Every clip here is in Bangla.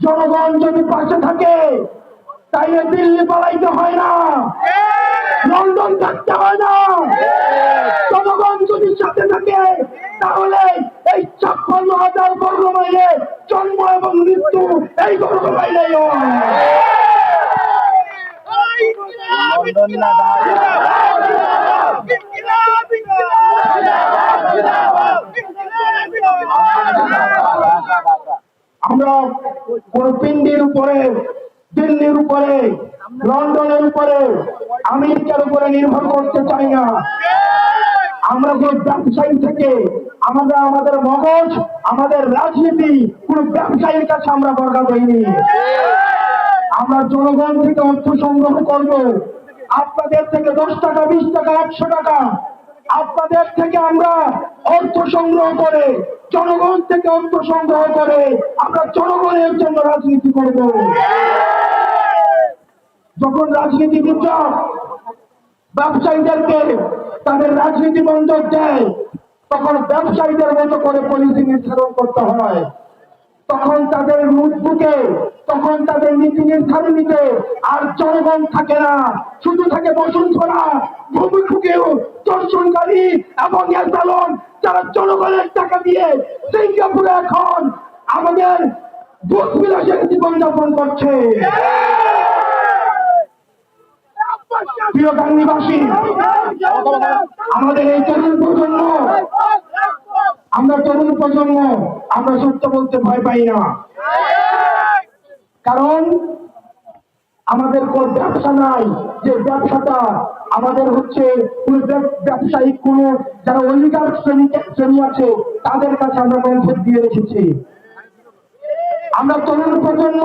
জনগণ যদি পাশে থাকে তাইলে দিল্লি পালাইতে হয় না লন্ডন থাকতে হয় না জনগণ যদি সাথে থাকে তাহলে এই ছাপ্পান্ন হাজার বর্গ মাইলে জন্ম এবং মৃত্যু এই বর্গ মাইলে লন্ডন আমরা পিন্ডির উপরে, দিল্লির উপরে, লন্ডনের উপরে, আমেরিকার উপরে নির্ভর করতে চাই না। আমরা যে ব্যবসায়ী থেকে আমরা আমাদের মগজ, আমাদের রাজনীতি, কোন ব্যবসায়ীর কাছে আমরা বর্গা দেইনি। আমরা জনগণ থেকে অর্থ সংগ্রহ করব। আপনাদের থেকে দশ টাকা, বিশ টাকা, একশো টাকা। আপনাদের থেকে আমরা অর্থ সংগ্রহ করে জনগণ থেকে অর্থ সংগ্রহ করে আমরা জনগণের জন্য রাজনীতি করব। যখন রাজনীতিবিদরা ব্যবসায়ীদেরকে তাদের রাজনীতি বন্ধক দেয়, তখন ব্যবসায়ীদের মতো করে পলিসি নির্ধারণ করতে হয়। তখন তাদের নোটবুকে তখন তাদের নীতি নির্ধারণীতে আর জনগণ থাকে না। শুধু থাকে বসুন্ধরা ভূমিখুকেও দর্শনকারী এবং জনগণের টাকা দিয়ে সিঙ্গাপুরে এখন আমাদের দুধ বিলাসের জীবনযাপন করছে। প্রিয় আমাদের এই তরুণ প্রজন্ম, আমরা তরুণ প্রজন্ম, আমরা সত্য বলতে ভয় পাই না। কারণ আমাদের কোন ব্যবসা নাই। যে ব্যবসাটা আমাদের হচ্ছে ব্যবসায়িক কোন যারা অলিগার শ্রেণি শ্রেণি আছে, তাদের কাছে আমরা মঞ্চে দিয়ে রেখেছি। আমরা তরুণ প্রজন্ম,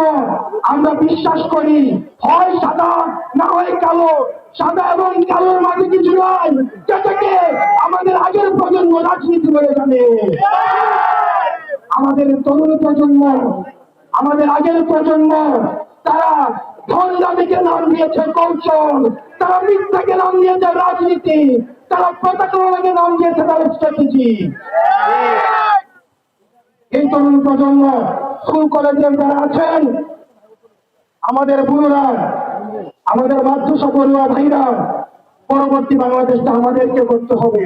আমরা বিশ্বাস করি, হয় সাদা না হয় কালো, সাদা এবং কালোর মাঝে কিছু নয় আমাদের আগের প্রজন্ম রাজনীতি করে জানে আমাদের তরুণ প্রজন্ম, আমাদের আগের প্রজন্ম, তারা ধন দাবিকে নাম দিয়েছে কৌশল। তারা মিথ্যাকে নাম দিয়েছে রাজনীতি। তারা পতাকাকে নাম দিয়েছে তার স্ট্র্যাটেজি এই তরুণ প্রজন্ম স্কুল কলেজের যারা আছেন, আমাদের বুড়োরা আমাদের মাতৃ পড়ুয়া ভাইরা, পরবর্তী বাংলাদেশটা আমাদেরকে করতে হবে।